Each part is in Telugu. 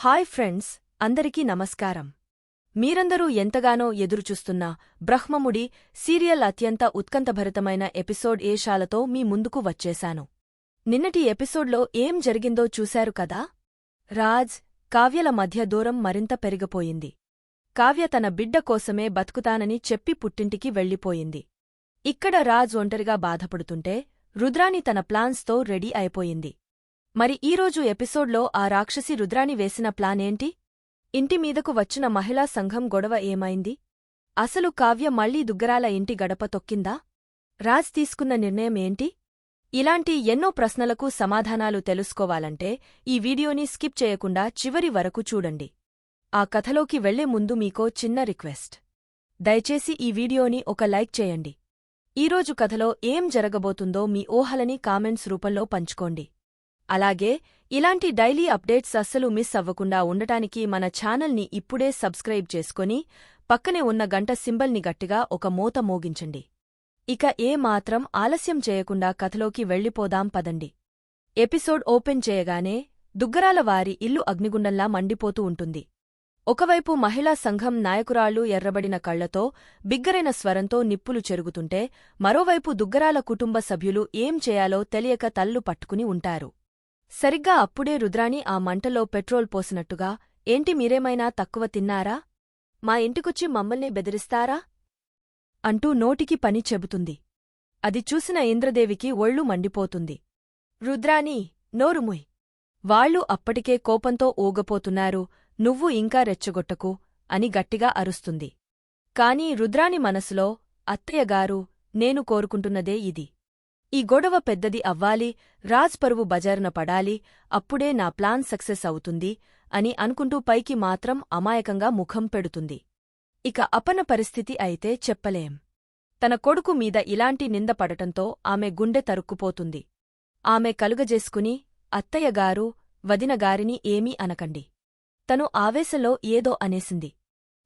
హాయ్ ఫ్రెండ్స్ అందరికీ నమస్కారం. మీరందరూ ఎంతగానో ఎదురుచూస్తున్న బ్రహ్మముడి సీరియల్ అత్యంత ఉత్కంఠభరితమైన ఎపిసోడ్ ఏషాలతో మీ ముందుకు వచ్చేశాను. నిన్నటి ఎపిసోడ్లో ఏం జరిగిందో చూశారు కదా? రాజ్ కావ్యల మధ్య దూరం మరింత పెరిగిపోయింది. కావ్య తన బిడ్డ కోసమే బతుకుతానని చెప్పి పుట్టింటికి వెళ్ళిపోయింది. ఇక్కడ రాజ్ ఒంటరిగా బాధపడుతుంటే రుద్రాని తన ప్లాన్స్తో రెడీ అయిపోయింది. మరి ఈరోజు ఎపిసోడ్లో ఆ రాక్షసి రుద్రాని వేసిన ప్లానేంటి? ఇంటి మీదకు వచ్చిన మహిళా సంఘం గొడవ ఏమైంది? అసలు కావ్య మళ్ళీ దుగ్గరాల ఇంటి గడప తొక్కిందా? రాజ్ తీసుకున్న నిర్ణయం ఏంటి? ఇలాంటి ఎన్నో ప్రశ్నలకు సమాధానాలు తెలుసుకోవాలంటే ఈ వీడియోని స్కిప్ చేయకుండా చివరి వరకు చూడండి. ఆ కథలోకి వెళ్ళే ముందు మీకో చిన్న రిక్వెస్ట్. దయచేసి ఈ వీడియోని ఒక లైక్ చేయండి. ఈరోజు కథలో ఏం జరగబోతుందో మీ ఊహలని కామెంట్స్ రూపంలో పంచుకోండి. అలాగే ఇలాంటి డైలీ అప్డేట్స్ అస్సలు మిస్ అవ్వకుండా ఉండటానికి మన ఛానల్ని ఇప్పుడే సబ్స్క్రైబ్ చేసుకొని పక్కనే ఉన్న గంట సింబల్ని గట్టిగా ఒక మూత మోగించండి. ఇక ఏ మాత్రం ఆలస్యం చేయకుండా కథలోకి వెళ్ళిపోదాం పదండి. ఎపిసోడ్ ఓపెన్ చేయగానే దుగ్గరాల వారి ఇల్లు అగ్నిగుండంలా మండిపోతూ ఉంటుంది. ఒకవైపు మహిళా సంఘం నాయకురాళ్ళు ఎర్రబడిన కళ్ళతో బిగ్గరైన స్వరంతో నిప్పులు చెరుగుతుంటే మరోవైపు దుగ్గరాల కుటుంబ సభ్యులు ఏం చేయాలో తెలియక తల్లు పట్టుకుని ఉంటారు. సరిగ్గా అప్పుడే రుద్రాణి ఆ మంటలో పెట్రోల్ పోసినట్టుగా ఏంటి మీరేమైనా తక్కువ తిన్నారా? మా ఇంటికొచ్చి మమ్మల్ని బెదిరిస్తారా అంటూ నోటికి పని చెబుతుంది. అది చూసిన ఇంద్రదేవికి ఒళ్ళు మండిపోతుంది. రుద్రాణి నోరుముయ్ వాళ్ళు అప్పటికే కోపంతో ఊగపోతున్నారు నువ్వు ఇంకా రెచ్చగొట్టకు అని గట్టిగా అరుస్తుంది. కాని రుద్రాణి మనసులో అత్తయ్యగారు నేను కోరుకుంటున్నదే ఇది. ఈ గొడవ పెద్దది అవ్వాలి రాజ్ పరువు బజారున పడాలి అప్పుడే నా ప్లాన్ సక్సెస్ అవుతుంది అని అనుకుంటూ పైకి మాత్రం అమాయకంగా ముఖం పెడుతుంది. ఇక అపన పరిస్థితి అయితే చెప్పలేం. తన కొడుకు మీద ఇలాంటి నింద పడటంతో ఆమె గుండె తరుక్కుపోతుంది. ఆమె కలుగజేసుకుని అత్తయ్యగారు వదినగారిని ఏమీ అనకండి. తను ఆవేశంలో ఏదో అనేసింది.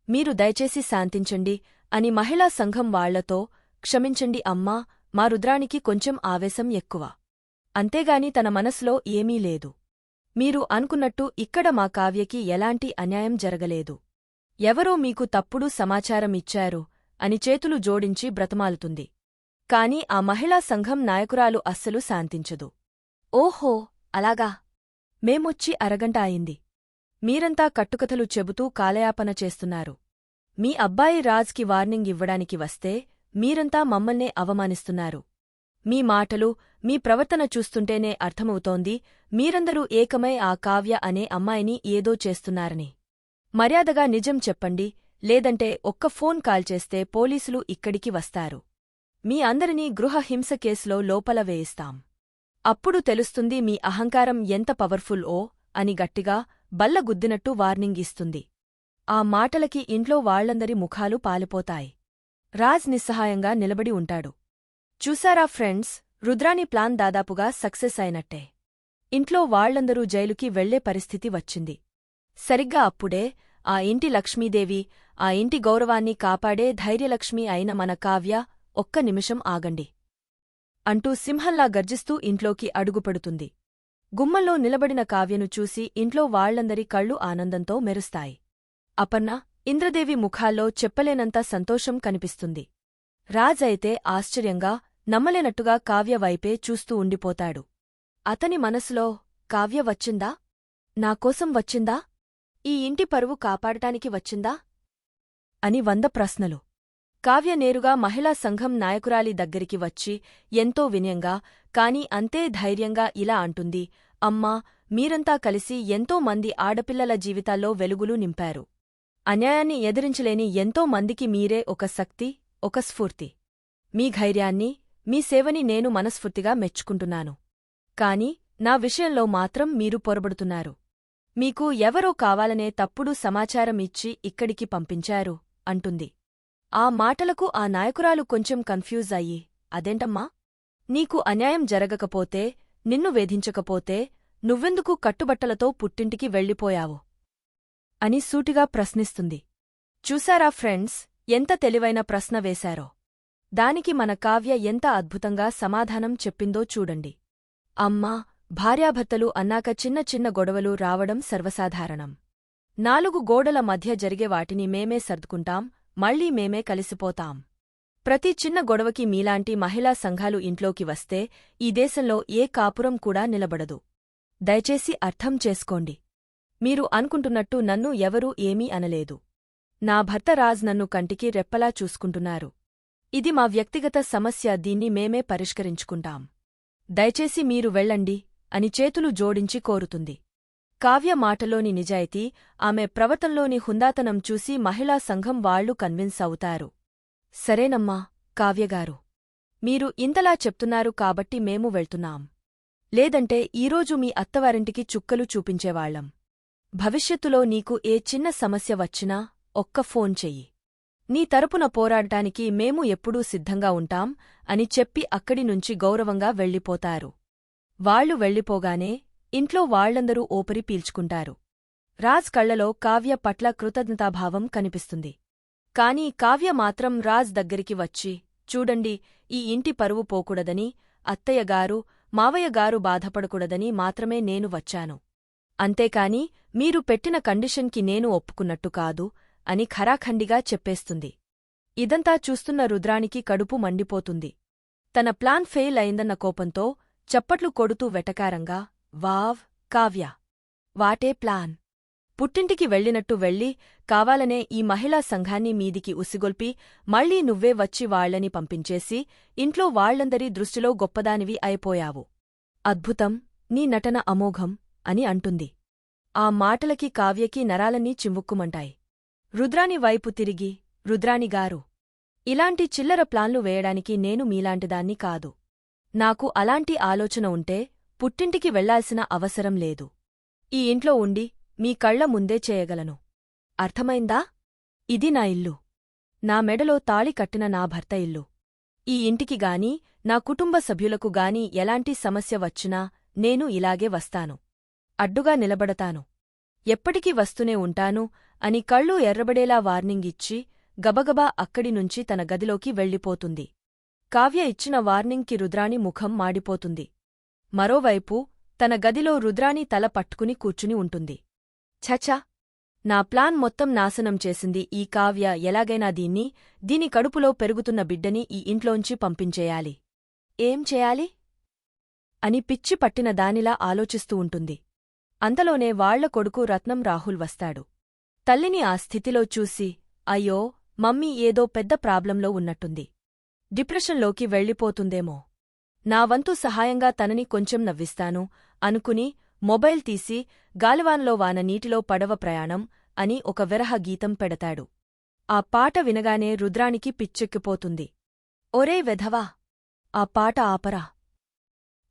మీరు దయచేసి శాంతించండి అని మహిళా సంఘం వాళ్ళతో క్షమించండి అమ్మా మా రుద్రానికి కొంచెం ఆవేశం ఎక్కువ. అంతేగాని తన మనసులో ఏమీ లేదు. మీరు అనుకున్నట్టు ఇక్కడ మా కావ్యకి ఎలాంటి అన్యాయం జరగలేదు. ఎవరో మీకు తప్పుడు సమాచారం ఇచ్చారు అని చేతులు జోడించి బ్రతమాలుతుంది. కాని ఆ మహిళా సంఘం నాయకురాలు అస్సలు శాంతించదు. ఓహో అలాగా. మేమొచ్చి అరగంట అయింది. మీరంతా కట్టుకథలు చెబుతూ కాలయాపన చేస్తున్నారు. మీ అబ్బాయి రాజ్కి వార్నింగ్ ఇవ్వడానికి వస్తే మీరంతా మమ్మల్నే అవమానిస్తున్నారు. మీ మాటలు మీ ప్రవర్తన చూస్తుంటేనే అర్థమవుతోంది మీరందరూ ఏకమై ఆ కావ్య అనే అమ్మాయిని ఏదో చేస్తున్నారని. మర్యాదగా నిజం చెప్పండి లేదంటే ఒక్క ఫోన్ కాల్ చేస్తే పోలీసులు ఇక్కడికి వస్తారు. మీ అందరినీ గృహహింస కేసులో లోపల వేయిస్తాం. అప్పుడు తెలుస్తుంది మీ అహంకారం ఎంత పవర్ఫుల్ ఓ అని గట్టిగా బల్లగుద్దినట్టు వార్నింగ్ ఇస్తుంది. ఆ మాటలకి ఇంట్లో వాళ్ళందరి ముఖాలు పాలిపోతాయి. రాజ్ నిస్సహాయంగా నిలబడి ఉంటాడు. చూశారా ఫ్రెండ్స్ రుద్రాని ప్లాన్ దాదాపుగా సక్సెస్ అయినట్టే. ఇంట్లో వాళ్ళందరూ జైలుకి వెళ్ళే పరిస్థితి వచ్చింది. సరిగ్గా అప్పుడే ఆ ఇంటి లక్ష్మీదేవి ఆ ఇంటి గౌరవాన్ని కాపాడే ధైర్యలక్ష్మి అయిన మన కావ్య ఒక్క నిమిషం ఆగండి. అంటూ సింహంలా గర్జిస్తూ ఇంట్లోకి అడుగుపెడుతుంది. గుమ్మల్లో నిలబడిన కావ్యను చూసి ఇంట్లో వాళ్ళందరి కళ్ళు ఆనందంతో మెరుస్తాయి. అపర్ణ ఇంద్రదేవి ముఖాల్లో చెప్పలేనంత సంతోషం కనిపిస్తుంది. రాజ్ అయితే ఆశ్చర్యంగా నమ్మలేనట్టుగా కావ్య వైపే చూస్తూ ఉండిపోతాడు. అతని మనసులో కావ్య వచ్చిందా? నాకోసం వచ్చిందా? ఈ ఇంటి పరువు కాపాడటానికి వచ్చిందా? అని వంద ప్రశ్నలు. కావ్య నేరుగా మహిళా సంఘం నాయకురాలి దగ్గరికి వచ్చి ఎంతో వినయంగా కాని అంతే ధైర్యంగా ఇలా అంటుంది. అమ్మా మీరంతా కలిసి ఎంతో మంది ఆడపిల్లల జీవితాల్లో వెలుగులు నింపారు. అన్యాయాన్ని ఎదిరించలేని ఎంతో మందికి మీరే ఒక శక్తి ఒక స్ఫూర్తి. మీ ధైర్యాన్ని మీ సేవని నేను మనస్ఫూర్తిగా మెచ్చుకుంటున్నాను. కాని నా విషయంలో మాత్రం మీరు పొరబడుతున్నారు. మీకు ఎవరో కావాలనే తప్పుడు సమాచారం ఇచ్చి ఇక్కడికి పంపించారు అంటుంది. ఆ మాటలకు ఆ నాయకురాలు కొంచెం కన్ఫ్యూజ్ అయ్యి అదేంటమ్మా? నీకు అన్యాయం జరగకపోతే నిన్ను వేధించకపోతే నువ్వెందుకు కట్టుబట్టలతో పుట్టింటికి వెళ్ళిపోయావు? అని సూటిగా ప్రశ్నిస్తుంది. చూశారా ఫ్రెండ్స్ ఎంత తెలివైన ప్రశ్న వేశారో. దానికి మన కావ్య ఎంత అద్భుతంగా సమాధానం చెప్పిందో చూడండి. అమ్మా భార్యాభర్తలు అన్నాక చిన్న చిన్న గొడవలు రావడం సర్వసాధారణం. నాలుగు గోడల మధ్య జరిగే వాటిని మేమే సర్దుకుంటాం మళ్ళీ మేమే కలిసిపోతాం. ప్రతి చిన్న గొడవకి మీలాంటి మహిళా సంఘాలు ఇంట్లోకి వస్తే ఈ దేశంలో ఏ కాపురం కూడా నిలబడదు. దయచేసి అర్థం చేసుకోండి. మీరు అనుకుంటున్నట్టు నన్ను ఎవరూ ఏమీ అనలేదు. నా భర్త రాజ్ నన్ను కంటికి రెప్పలా చూసుకుంటున్నారు. ఇది మా వ్యక్తిగత సమస్య దీన్ని మేమే పరిష్కరించుకుంటాం. దయచేసి మీరు వెళ్ళండి అని చేతులు జోడించి కోరుతుంది. కావ్య మాటలోని నిజాయితీ ఆమె ప్రవర్తనలోని హుందాతనం చూసి మహిళా సంఘం వాళ్ళు కన్విన్స్ అవుతారు. సరేనమ్మా కావ్యగారు మీరు ఇంతలా చెప్తున్నారు కాబట్టి మేము వెళ్తున్నాం. లేదంటే ఈరోజు మీ అత్తవారింటికి చుక్కలు చూపించేవాళ్ళం భవిష్యత్తులో నీకు ఏ చిన్న సమస్య వచ్చినా ఒక్క ఫోన్ చెయ్యి. నీ తరపున పోరాడటానికి మేము ఎప్పుడూ సిద్ధంగా ఉంటాం అని చెప్పి అక్కడి నుంచి గౌరవంగా వెళ్ళిపోతారు. వాళ్ళు వెళ్ళిపోగానే ఇంట్లో వాళ్ళందరూ ఓపరి పీల్చుకుంటారు. రాజ్ కళ్ళలో కావ్య పట్ల కృతజ్ఞతాభావం కనిపిస్తుంది. కాని కావ్య మాత్రం రాజ్ దగ్గరికి వచ్చి చూడండి ఈ ఇంటి పరువు పోకూడదని అత్తయ్యగారు మావయ్యగారు బాధపడకూడదని మాత్రమే నేను వచ్చాను. అంతేకాని మీరు పెట్టిన కండిషన్కి నేను ఒప్పుకున్నట్టు కాదు అని ఖరాఖండిగా చెప్పేస్తుంది. ఇదంతా చూస్తున్న రుద్రానికి కడుపు మండిపోతుంది. తన ప్లాన్ ఫెయిల్ అయిందన్న కోపంతో చప్పట్లు కొడుతూ వెటకారంగా వావ్ కావ్య వాటే ప్లాన్. పుట్టింటికి వెళ్ళినట్టు వెళ్ళి కావాలనే ఈ మహిళా సంఘాన్ని మీదికి ఉసిగొల్పి మళ్ళీ నువ్వే వచ్చి వాళ్ళని పంపించేసి ఇంట్లో వాళ్ళందరి దృష్టిలో గొప్పదానివి అయిపోయావు. అద్భుతం నీ నటన అమోఘం. అని అంటుంది. ఆ మాటలకి కావ్యకి నరాలన్నీ చిమ్ముక్కుమంటాయి. రుద్రాని వైపు తిరిగి రుద్రానిగారు ఇలాంటి చిల్లర ప్లాన్లు వేయడానికి నేను మీలాంటిదాన్ని కాదు. నాకు అలాంటి ఆలోచన ఉంటే పుట్టింటికి వెళ్ళాల్సిన అవసరం లేదు. ఈ ఇంట్లో ఉండి మీ కళ్ళ ముందే చేయగలను. అర్థమైందా? ఇది నా ఇల్లు. నా మెడలో తాళి కట్టిన నా భర్త ఇల్లు. ఈ ఇంటికి గాని నా కుటుంబ సభ్యులకు గాని ఎలాంటి సమస్య వచ్చినా నేను ఇలాగే వస్తాను. అడ్డుగా నిలబడతాను. ఎప్పటికీ వస్తూనే ఉంటాను అని కళ్ళు ఎర్రబడేలా వార్నింగ్ ఇచ్చి గబగబా అక్కడి నుంచి తన గదిలోకి వెళ్ళిపోతుంది. కావ్య ఇచ్చిన వార్నింగ్కి రుద్రాణి ముఖం మాడిపోతుంది. మరోవైపు తన గదిలో రుద్రాణి తల పట్టుకుని కూర్చుని ఉంటుంది. ఛఛ! నా ప్లాన్ మొత్తం నాశనం చేసింది ఈ కావ్య ఎలాగైనా దీన్ని దీని కడుపులో పెరుగుతున్న బిడ్డని ఈ ఇంట్లోంచి పంపించేయాలి. ఏం చేయాలి? అని పిచ్చి పట్టిన దానిలా ఆలోచిస్తూ ఉంటుంది. అంతలోనే వాళ్ళ కొడుకు రత్నం రాహుల్ వస్తాడు. తల్లిని ఆ స్థితిలో చూసి అయ్యో మమ్మీ ఏదో పెద్ద ప్రాబ్లంలో ఉన్నట్టుంది. డిప్రెషన్లోకి వెళ్ళిపోతుందేమో. నా వంతు సహాయంగా తనని కొంచెం నవ్విస్తాను అనుకుని మొబైల్ తీసి గాలివాన్లో వాన నీటిలో పడవ ప్రయాణం అని ఒక విరహ గీతం పెడతాడు. ఆ పాట వినగానే రుద్రానికి పిచ్చెక్కిపోతుంది. ఒరే వెధవా ఆ పాట ఆపరా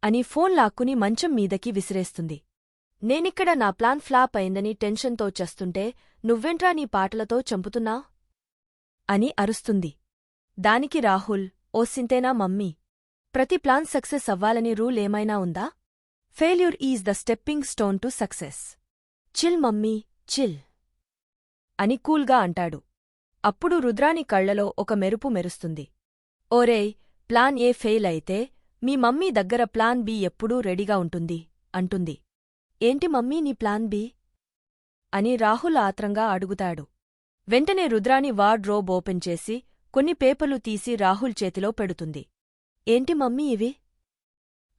అని ఫోన్ లాక్కుని మంచం మీదకి విసిరేస్తుంది. నేనిక్కడ నా ప్లాన్ ఫ్లాప్ అయిందని టెన్షన్తో చేస్తుంటే నువ్వెంట్రా నీ పాటలతో చంపుతున్నా? అని అరుస్తుంది. దానికి రాహుల్ ఓ సింతేనా మమ్మీ ప్రతి ప్లాన్ సక్సెస్ అవ్వాలని రూల్ ఏమైనా ఉందా? Failure is the stepping stone to success. Chill mummy chill అని కూల్గా అంటాడు. అప్పుడు రుద్రాని కళ్ళలో ఒక మెరుపు మెరుస్తుంది. ఓరేయ్ ప్లాన్ ఏ ఫెయిల్ అయితే మీ మమ్మీ దగ్గర ప్లాన్ బి ఎప్పుడూ రెడీగా ఉంటుంది అంటుంది. ఏంటి మమ్మీ నీ ప్లాన్ బి? అని రాహుల్ ఆత్రంగా అడుగుతాడు. వెంటనే రుద్రాని వార్డ్ రోబ్ ఓపెన్ చేసి కొన్ని పేపర్లు తీసి రాహుల్ చేతిలో పెడుతుంది. ఏంటి మమ్మీ ఇవి?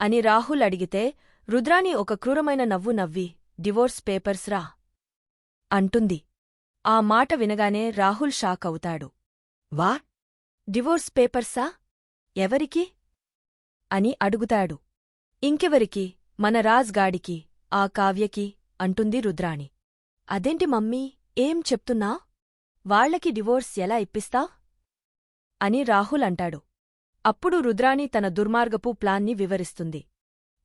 అని రాహుల్ అడిగితే రుద్రాని ఒక క్రూరమైన నవ్వు నవ్వి డివోర్స్ పేపర్స్ రా. అంటుంది. ఆ మాట వినగానే రాహుల్ షాక్ అవుతాడు. వా డివోర్స్ పేపర్సా? ఎవరికి? అని అడుగుతాడు. ఇంకెవరికి? మన రాజ్గాడికి ఆ కావ్యకి అంటుంది రుద్రాణి. అదేంటి మమ్మీ ఏం చెప్తున్నా? వాళ్ళకి డివోర్స్ ఎలా ఇప్పిస్తా? అని రాహుల్ అంటాడు. అప్పుడు రుద్రాణి తన దుర్మార్గపు ప్లాన్ని వివరిస్తుంది.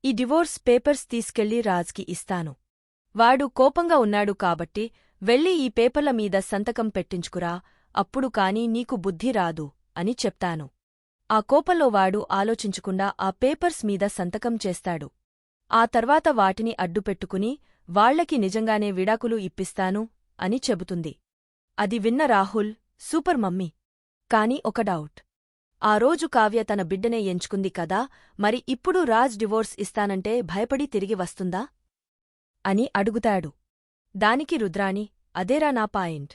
ఈ డివోర్స్ పేపర్స్ తీసుకెళ్ళి రాజ్కి ఇస్తాను. వాడు కోపంగా ఉన్నాడు కాబట్టి వెళ్ళి ఈ పేపర్ల మీద సంతకం పెట్టించుకురా అప్పుడు కాని నీకు బుద్ధి రాదు అని చెప్తాను. ఆ కోపంలో వాడు ఆలోచించకుండా ఆ పేపర్స్ మీద సంతకం చేస్తాడు. ఆ తర్వాత వాటిని అడ్డుపెట్టుకుని వాళ్ళకి నిజంగానే విడాకులు ఇప్పిస్తాను అని చెబుతుంది. అది విన్న రాహుల్ సూపర్ మమ్మీ. కాని ఒక డౌట్. ఆ రోజు కావ్య తన బిడ్డనే ఎంచుకుంది కదా మరి ఇప్పుడు రాజ్ డివోర్స్ ఇస్తానంటే భయపడి తిరిగి వస్తుందా అని అడుగుతాడు. దానికి రుద్రాణి అదేరా నా పాయింట్.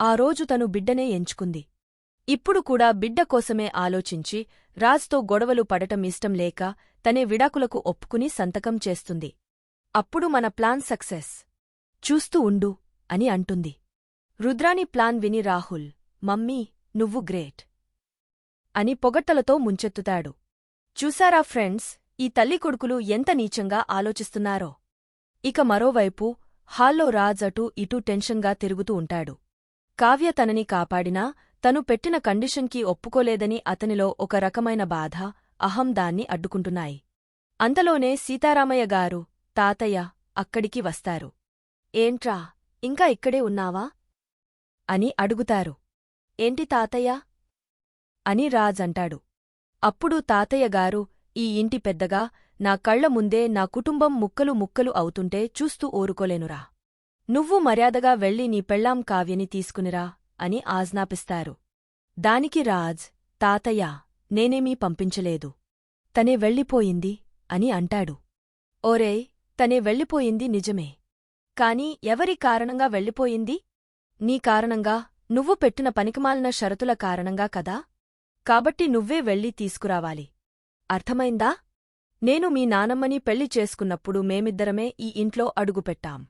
ఆ రోజు తను బిడ్డనే ఎంచుకుంది. ఇప్పుడు కూడా బిడ్డ కోసమే ఆలోచించి రాజ్తో గొడవలు పడటం ఇష్టం లేక తనే విడాకులకు ఒప్పుకుని సంతకం చేస్తుంది. అప్పుడు మన ప్లాన్ సక్సెస్. చూస్తూ ఉండు అని అంటుంది. రుద్రాని ప్లాన్ విని రాహుల్ మమ్మీ నువ్వు గ్రేట్ అని పొగట్టలతో ముంచెత్తుతాడు. చూశారా ఫ్రెండ్స్ ఈ తల్లి కొడుకులు ఎంత నీచంగా ఆలోచిస్తున్నారో. ఇక మరోవైపు హాల్లో రాజ్ అటూ ఇటూ టెన్షన్గా తిరుగుతూ ఉంటాడు. కావ్య తనని కాపాడినా తను పెట్టిన కండిషన్కి ఒప్పుకోలేదని అతనిలో ఒక రకమైన బాధ అహం దాన్ని అడ్డుకుంటున్నాయి. అంతలోనే సీతారామయ్య గారు తాతయ్య అక్కడికి వస్తారు. ఏంట్రా ఇంకా ఇక్కడే ఉన్నావా అని అడుగుతారు. ఏంటి తాతయ్య అని రాజ్ అంటాడు. అప్పుడు తాతయ్య గారు ఈ ఇంటి పెద్దగా నా కళ్ళ ముందే నా కుటుంబం ముక్కలు ముక్కలు అవుతుంటే చూస్తూ ఊరుకోలేనురా. నువ్వు మర్యాదగా వెళ్ళి నీ పెళ్ళాం కావ్యని తీసుకునిరా అని ఆజ్ఞాపిస్తారు. దానికి రాజ్ తాతయ్య నేనేమీ పంపించలేదు. తనే వెళ్ళిపోయింది అని అంటాడు. ఓరేయ్ తనే వెళ్ళిపోయింది నిజమే. కాని ఎవరి కారణంగా వెళ్ళిపోయింది? నీ కారణంగా నువ్వు పెట్టిన పనికిమాలిన షరతుల కారణంగా కదా? కాబట్టి నువ్వే వెళ్ళి తీసుకురావాలి. అర్థమైందా? నేను మీ నానమ్మని పెళ్ళి చేసుకున్నప్పుడు మేమిద్దరమే ఈ ఇంట్లో అడుగుపెట్టాం.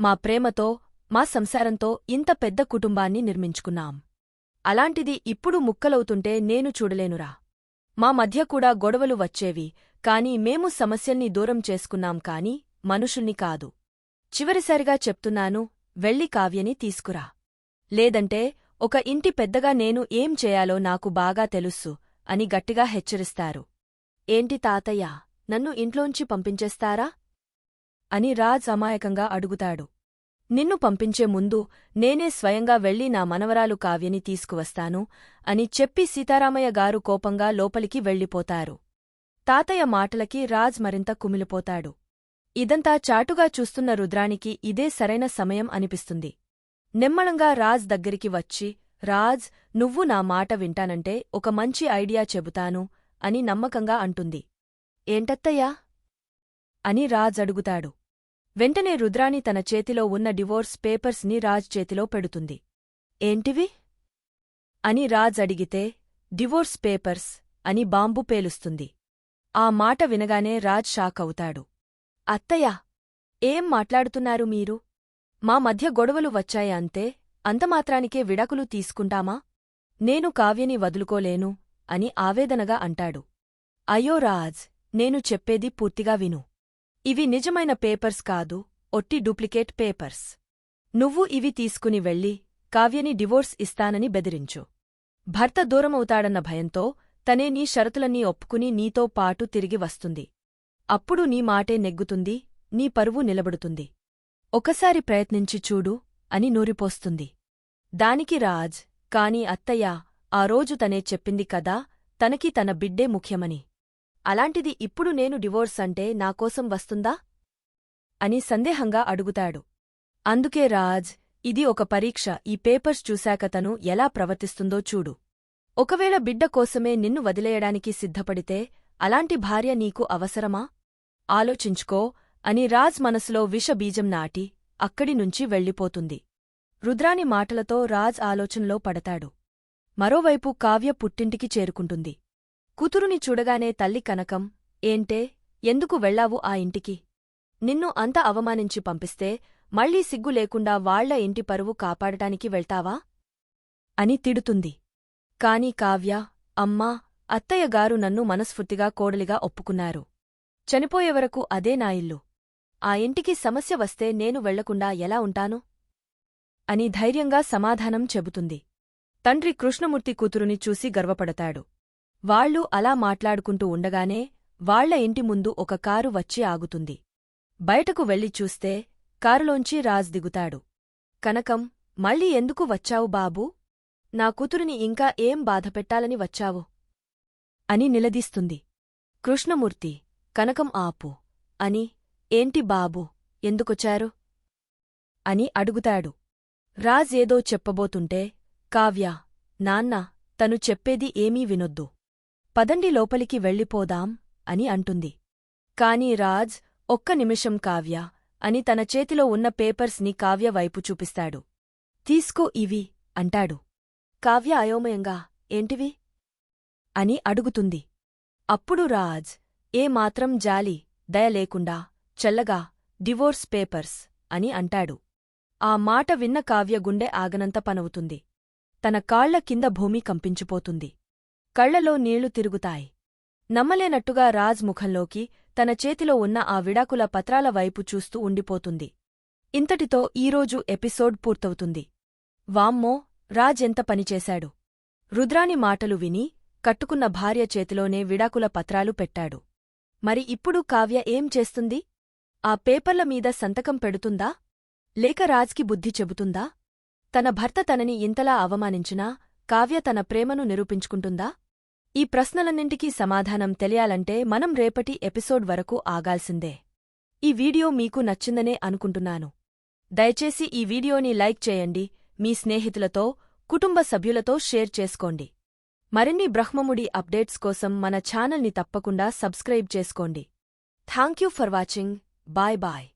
మా ప్రేమతో మా సంసారంతో ఇంత పెద్ద కుటుంబాన్ని నిర్మించుకున్నాం. అలాంటిది ఇప్పుడు ముక్కలవుతుంటే నేను చూడలేనురా. మా మధ్య కూడా గొడవలు వచ్చేవి కాని మేము సమస్యల్ని దూరం చేసుకున్నాం కాని మనుషుల్ని కాదు. చివరిసారిగా చెప్తున్నాను వెళ్ళి కావ్యని తీసుకురా. లేదంటే ఒక ఇంటి పెద్దగా నేను ఏం చేయాలో నాకు బాగా తెలుస్సు అని గట్టిగా హెచ్చరిస్తారు. ఏంటి తాతయ్య నన్ను ఇంట్లోంచి పంపించేస్తారా? అని రాజ్ అమాయకంగా అడుగుతాడు. నిన్ను పంపించే ముందు నేనే స్వయంగా వెళ్ళి నా మనవరాలు కావ్యని తీసుకువస్తాను అని చెప్పి సీతారామయ్య గారు కోపంగా లోపలికి వెళ్ళిపోతారు. తాతయ్య మాటలకి రాజ్ మరింత కుమిలిపోతాడు. ఇదంతా చాటుగా చూస్తున్న రుద్రానికి ఇదే సరైన సమయం అనిపిస్తుంది. నిమ్మళంగా రాజ్ దగ్గరికి వచ్చి రాజ్ నువ్వు నా మాట వింటానంటే ఒక మంచి ఐడియా చెబుతాను అని నమ్మకంగా అంటుంది. ఏంటత్తయ్యా? అని రాజ్ అడుగుతాడు. వెంటనే రుద్రాణి తన చేతిలో ఉన్న డివోర్స్ పేపర్స్ని రాజ్ చేతిలో పెడుతుంది. ఏంటివి? అని రాజ్ అడిగితే డివోర్స్ పేపర్స్ అని బాంబు పేలుస్తుంది. ఆ మాట వినగానే రాజ్ షాక్ అవుతాడు. అత్తయ్యా ఏం మాట్లాడుతున్నారు మీరు? మా మధ్య గొడవలు వచ్చాయి అంతే? అంతమాత్రానికే విడాకులు తీసుకుంటామా? నేను కావ్యని వదులుకోలేను అని ఆవేదనగా అంటాడు. అయ్యో రాజ్ నేను చెప్పేది పూర్తిగా విను. ఇవి నిజమైన పేపర్స్ కాదు ఒట్టి డూప్లికేట్ పేపర్స్. నువ్వు ఇవి తీసుకుని వెళ్ళి కావ్యని డివోర్స్ ఇస్తానని బెదిరించు. భర్త దూరమవుతాడన్న భయంతో తనే నీ షరతులన్నీ ఒప్పుకుని నీతో పాటు తిరిగి వస్తుంది. అప్పుడు నీ మాటే నెగ్గుతుంది నీ పరువు నిలబడుతుంది. ఒకసారి ప్రయత్నించి చూడు అని నూరిపోస్తుంది. దానికి రాజ్ కాని అత్తయ్య ఆ రోజు తనే చెప్పింది కదా తనకి తన బిడ్డే ముఖ్యమని. అలాంటిది ఇప్పుడు నేను డివోర్స్ అంటే నాకోసం వస్తుందా? అని సందేహంగా అడుగుతాడు. అందుకే రాజ్ ఇది ఒక పరీక్ష. ఈ పేపర్స్ చూశాక తను ఎలా ప్రవర్తిస్తుందో చూడు. ఒకవేళ బిడ్డ కోసమే నిన్ను వదిలేయడానికి సిద్ధపడితే అలాంటి భార్య నీకు అవసరమా? ఆలోచించుకో అని రాజ్ మనసులో విషబీజం నాటి అక్కడి నుంచి వెళ్ళిపోతుంది. రుద్రాని మాటలతో రాజ్ ఆలోచనలో పడతాడు. మరోవైపు కావ్య పుట్టింటికి చేరుకుంటుంది. కూతురుని చూడగానే తల్లి కనకం ఏంటే ఎందుకు వెళ్ళావు ఆ ఇంటికి? నిన్ను అంత అవమానించి పంపిస్తే మళ్ళీ సిగ్గు లేకుండా వాళ్ళ ఇంటి పరువు కాపాడటానికి వెళ్తావా? అని తిడుతుంది. కాని కావ్య అమ్మా అత్తయ్యగారు నన్ను మనస్ఫూర్తిగా కోడలిగా ఒప్పుకున్నారు. చనిపోయేవరకు అదే నా ఇల్లు. ఆ ఇంటికి సమస్య వస్తే నేను వెళ్ళకుండా ఎలా ఉంటాను? అని ధైర్యంగా సమాధానం చెబుతుంది. తండ్రి కృష్ణమూర్తి కూతురుని చూసి గర్వపడతాడు. వాళ్ళు అలా మాట్లాడుకుంటూ ఉండగానే వాళ్ళ ఇంటి ముందు ఒక కారు వచ్చి ఆగుతుంది. బయటకు వెళ్ళి చూస్తే కారులోంచి రాజ్ దిగుతాడు. కనకం మళ్ళీ ఎందుకు వచ్చావు బాబూ? నా కూతురిని ఇంకా ఏం బాధపెట్టాలని వచ్చావు? అని నిలదీస్తుంది. కృష్ణమూర్తి కనకం ఆపు. అని ఏంటి బాబు ఎందుకొచ్చారు? అని అడుగుతాడు. రాజ్ ఏదో చెప్పబోతుంటే కావ్య నాన్న తను చెప్పేది ఏమీ వినొద్దు. పదండి లోపలికి వెళ్ళిపోదాం అని అంటుంది. కాని రాజ్ ఒక్క నిమిషం కావ్య అని తన చేతిలో ఉన్న పేపర్స్ని కావ్య వైపు చూపిస్తాడు. తీసుకో ఇవి అంటాడు. కావ్య అయోమయంగా ఏంటివి? అని అడుగుతుంది. అప్పుడు రాజ్ ఏ మాత్రం జాలి దయ లేకుండా చల్లగా డివోర్స్ పేపర్స్ అని అంటాడు. ఆ మాట విన్న కావ్య గుండె ఆగనంత పనవుతుంది. తన కాళ్ళ కింద భూమి కంపించిపోతుంది. కళ్ళలో నీళ్ళు తిరుగుతాయి. నమ్మలేనట్టుగా రాజ్ ముఖంలోకి తన చేతిలో ఉన్న ఆ విడాకుల పత్రాల వైపు చూస్తూ ఉండిపోతుంది. ఇంతటితో ఈరోజు ఎపిసోడ్ పూర్తవుతుంది. వామ్మో రాజ్ ఎంత పనిచేశాడు రుద్రాని మాటలు విని కట్టుకున్న భార్య చేతిలోనే విడాకుల పత్రాలు పెట్టాడు. మరి ఇప్పుడు కావ్య ఏం చేస్తుంది? ఆ పేపర్ల మీద సంతకం పెడుతుందా? లేక రాజ్కి బుద్ధి చెబుతుందా? తన భర్త తనని ఇంతలా అవమానించినా కావ్య తన ప్రేమను నిరూపించుకుంటుందా? ఈ ప్రశ్నలన్నింటికీ సమాధానం తెలియాలంటే మనం రేపటి ఎపిసోడ్ వరకు ఆగాల్సిందే. ఈ వీడియో మీకు నచ్చిందనే అనుకుంటున్నాను. దయచేసి ఈ వీడియోని లైక్ చేయండి మీ స్నేహితులతో కుటుంబ సభ్యులతో షేర్ చేసుకోండి. మరిన్ని బ్రహ్మముడి అప్డేట్స్ కోసం మన ఛానల్ని తప్పకుండా సబ్స్క్రైబ్ చేసుకోండి. Thank you for watching. Bye bye.